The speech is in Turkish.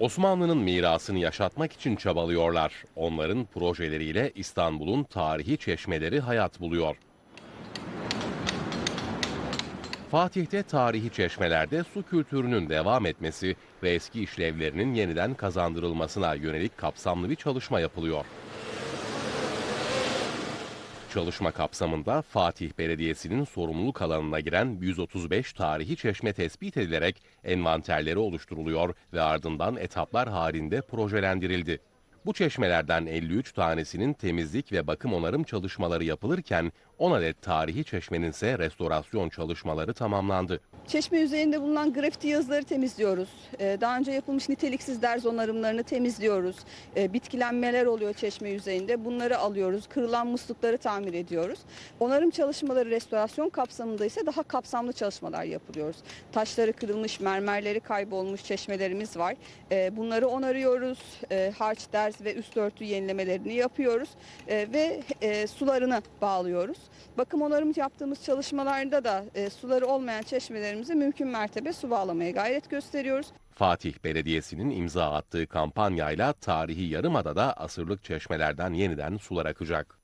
Osmanlı'nın mirasını yaşatmak için çabalıyorlar. Onların projeleriyle İstanbul'un tarihi çeşmeleri hayat buluyor. Fatih'te tarihi çeşmelerde su kültürünün devam etmesi ve eski işlevlerinin yeniden kazandırılmasına yönelik kapsamlı bir çalışma yapılıyor. Çalışma kapsamında Fatih Belediyesi'nin sorumluluk alanına giren 135 tarihi çeşme tespit edilerek envanterleri oluşturuluyor ve ardından etaplar halinde projelendirildi. Bu çeşmelerden 53 tanesinin temizlik ve bakım onarım çalışmaları yapılırken 10 adet tarihi çeşmenin ise restorasyon çalışmaları tamamlandı. Çeşme yüzeyinde bulunan grafiti yazıları temizliyoruz. Ee, Daha önce yapılmış niteliksiz derz onarımlarını temizliyoruz. Ee, Bitkilenmeler oluyor çeşme yüzeyinde. Bunları alıyoruz. Kırılan muslukları tamir ediyoruz. Onarım çalışmaları restorasyon kapsamında ise daha kapsamlı çalışmalar yapılıyoruz. Taşları kırılmış, mermerleri kaybolmuş çeşmelerimiz var. Ee, Bunları onarıyoruz. Harç, derz ve üst örtü yenilemelerini yapıyoruz. Ee, Ve e, sularını bağlıyoruz. Bakım onarım yaptığımız çalışmalarda da e, suları olmayan çeşmelerimize mümkün mertebe su bağlamaya gayret gösteriyoruz. Fatih Belediyesi'nin imza attığı kampanyayla tarihi Yarımada'da asırlık çeşmelerden yeniden sular akacak.